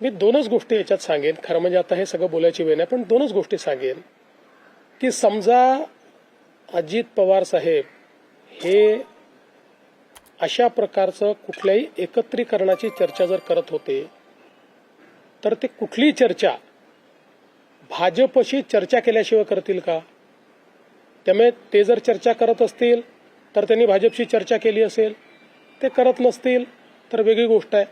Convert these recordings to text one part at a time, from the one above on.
मी दोनच गोष्टी याच्यात सांगेन. खरं म्हणजे आता हे सगळं बोलायची वेळ नाही पण दोनच गोष्टी सांगेन. की समजा अजित पवार साहेब हे अशा प्रकारचं कुठल्याही एकत्रीकरणाची चर्चा जर करत होते तर ते कुठलीही चर्चा भाजपशी चर्चा केल्याशिवाय करतील का? त्यामुळे ते जर चर्चा करत असतील तर त्यांनी भाजपशी चर्चा केली असेल ते करत नसतील तर वेगळी गोष्ट आहे.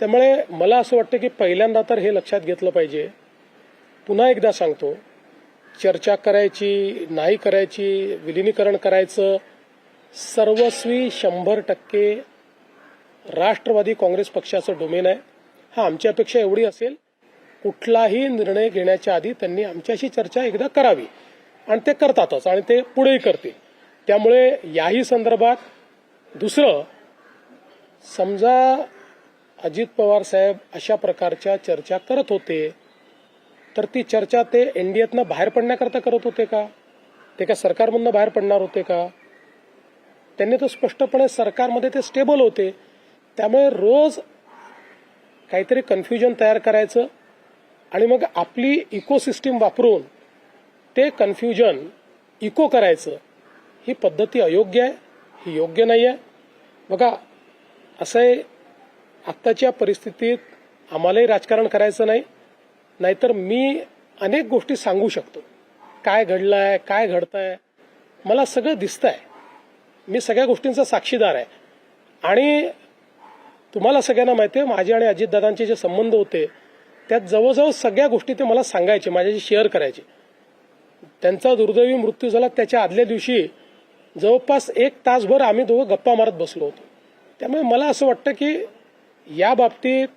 त्यामुळे मला असं वाटतं की पहिल्यांदा तर हे लक्षात घेतलं पाहिजे. पुन्हा एकदा सांगतो चर्चा करायची नाही करायची विलिनीकरण करायचं सर्वस्वी शंभर टक्के राष्ट्रवादी काँग्रेस पक्षाचं डोमेन आहे. हा आमची अपेक्षा एवढी असेल कुठलाही निर्णय घेण्याच्या आधी त्यांनी आमच्याशी चर्चा एकदा करावी. आणि ते करतातच आणि ते पुढेही करतील. त्यामुळे याही संदर्भात दुसरं समजा अजित पवार साहेब अशा प्रकारच्या चर्चा करत होते. तर ती चर्चा ते एनडीएतनं बाहेर पडण्याकरता करत होते का? ते का सरकारमधनं बाहेर पडणार होते का? त्यांनी तर स्पष्टपणे सरकारमध्ये ते स्टेबल होते. त्यामुळे रोज काहीतरी कन्फ्युजन तयार करायचं आणि मग आपली इकोसिस्टीम वापरून ते कन्फ्युजन इको करायचं. ही पद्धती अयोग्य आहे ही योग्य नाही आहे बघा असं आहे आत्ताच्या परिस्थितीत आम्हालाही राजकारण करायचं नाही नाहीतर मी अनेक गोष्टी सांगू शकतो. काय घडलं आहे काय घडतंय मला सगळं दिसतंय. मी सगळ्या गोष्टींचा साक्षीदार आहे. आणि तुम्हाला सगळ्यांना माहिती आहे माझे आणि अजितदादांचे जे संबंध होते त्यात जवळजवळ सगळ्या गोष्टी ते मला सांगायचे माझ्याशी शेअर करायचे. त्यांचा दुर्दैवी मृत्यू झाला त्याच्या आदल्या दिवशी. जवळपास एक तासभर आम्ही दोघं गप्पा मारत बसलो होतो. त्यामुळे मला असं वाटतं की या बाबतीत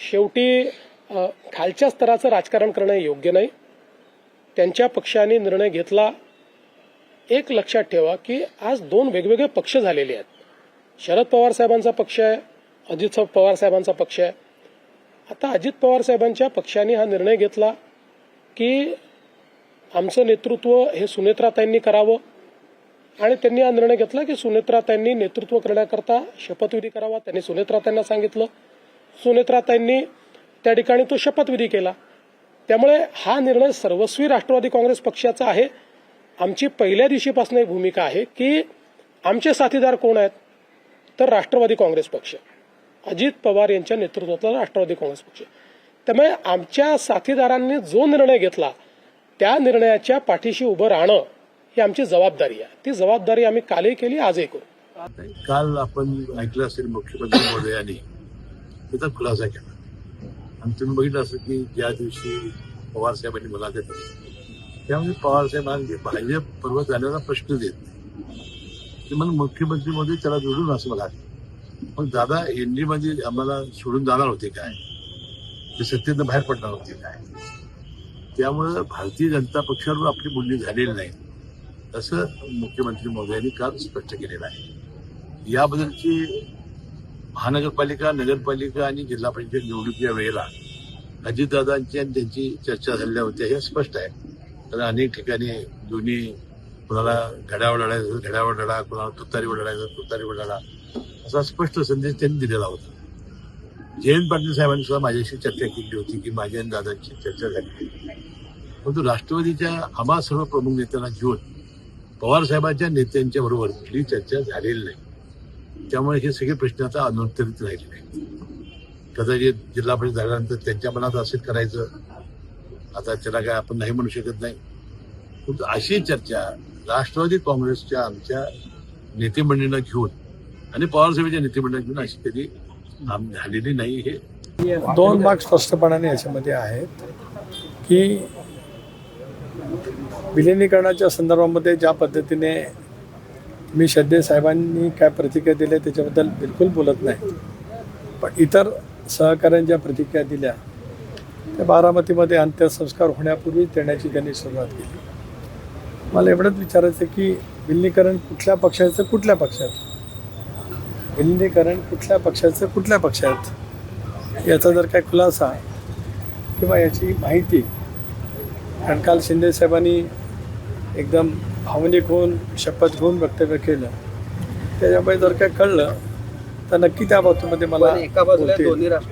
शेवटी खालच्या स्तराचं राजकारण करणं योग्य नाही. त्यांच्या पक्षाने निर्णय घेतला. एक लक्षात ठेवा की आज दोन वेगवेगळे पक्ष झालेले आहेत. शरद पवार साहेबांचा पक्ष आहे अजित पवार साहेबांचा पक्ष आहे. आता अजित पवार साहेबांच्या पक्षाने हा निर्णय घेतला की आमचं नेतृत्व हे सुनेत्राताईंनी करावं. आणि त्यांनी हा निर्णय घेतला की सुनेत्राताईंनी नेतृत्व करण्याकरता शपथविधी करावा. त्यांनी सुनेत्राताईंना सांगितलं. सुनेत्राताईंनी त्या ठिकाणी तो शपथविधी केला. त्यामुळे हा निर्णय सर्वस्वी राष्ट्रवादी काँग्रेस पक्षाचा आहे. आमची पहिल्या दिवशीपासून एक भूमिका आहे की आमचे साथीदार कोण आहेत? तर राष्ट्रवादी काँग्रेस पक्ष. अजित पवार यांच्या नेतृत्वातला राष्ट्रवादी काँग्रेस पक्ष. त्यामुळे आमच्या साथीदारांनी जो निर्णय घेतला त्या निर्णयाच्या पाठीशी उभं राहणं ही आमची जबाबदारी आहे. ती जबाबदारी आम्ही कालही केली आजही करू. काल आपण ऐकलं असेल मुख्यमंत्री महोदयांनी त्याचा खुलासा केला. आणि तुम्ही बघितलं असं की ज्या दिवशी पवार साहेबांनी मला देत त्यामुळे पवार साहेबांनी भाजप पर्वत जाण्याचा प्रश्न देत नाही. ते मुख्यमंत्री महोदय त्याला जोडून असं मला मग दादा एनडी म्हणजे आम्हाला सोडून जाणार होते काय? ते सत्तेनं बाहेर पडणार होते काय? त्यामुळं भारतीय जनता पक्षावर आपली बोलणी झालेली नाही. असं मुख्यमंत्री महोदयांनी काल स्पष्ट केलेलं आहे. याबद्दलची महानगरपालिका नगरपालिका आणि जिल्हा परिषद निवडणुकीच्या वेळेला अजितदादांची आणि त्यांची चर्चा झालेल्या होत्या हे स्पष्ट आहे. कारण अनेक ठिकाणी दोन्ही कुणाला घड्यावर लढायचं घड्यावर लढा कुणाला तुतारीवर लढायचं तुतारीवर लढा. असा स्पष्ट संदेश त्यांनी दिलेला होता. जयंत पाटील साहेबांनी सुद्धा माझ्याशी चर्चा केली होती की माझ्या आणि दादांची चर्चा झाली परंतु राष्ट्रवादीच्या आम्हा सर्व प्रमुख नेत्यांना घेऊन पवार साहेबांच्या नेत्यांच्या बरोबर कुठली चर्चा झालेली नाही. त्यामुळे हे सगळे प्रश्न आता अनुत्तरित राहिले आहेत कदाचित जिल्हा परिषद झाल्यानंतर त्यांच्या मनात असेल करायचं आता त्याला काय आपण नाही म्हणू शकत नाही. परंतु अशी चर्चा राष्ट्रवादी काँग्रेसच्या आमच्या नेतेमंडळींना घेऊन आणि पवार साहेबांच्या नेतेमंडळींना घेऊन अशी कधी झालेली नाही हे. दोन भाग स्पष्टपणाने याच्यामध्ये आहेत की विलिनीकरणाच्या संदर्भामध्ये ज्या पद्धतीने मी श्रद्धे साहेबांनी काय प्रतिक्रिया दिल्या त्याच्याबद्दल बिलकुल बोलत नाही. पण इतर सहकाऱ्यांच्या प्रतिक्रिया दिल्या त्या बारामतीमध्ये अंत्यसंस्कार होण्यापूर्वी देण्याची त्यांनी सुरुवात केली. मला एवढंच विचारायचं की विलिनीकरण कुठल्या पक्षाचं कुठल्या पक्षात विलिनीकरण कुठल्या पक्षाचं कुठल्या पक्षात याचा जर काय खुलासा किंवा याची माहिती कारण काल शिंदे साहेबांनी एकदम भावनिक होऊन शपथ घेऊन वक्तव्य केलं त्याच्यामुळे जर काय कळलं तर नक्की त्या बाबतीमध्ये मला एका बाजूला. दोन्ही राष्ट्र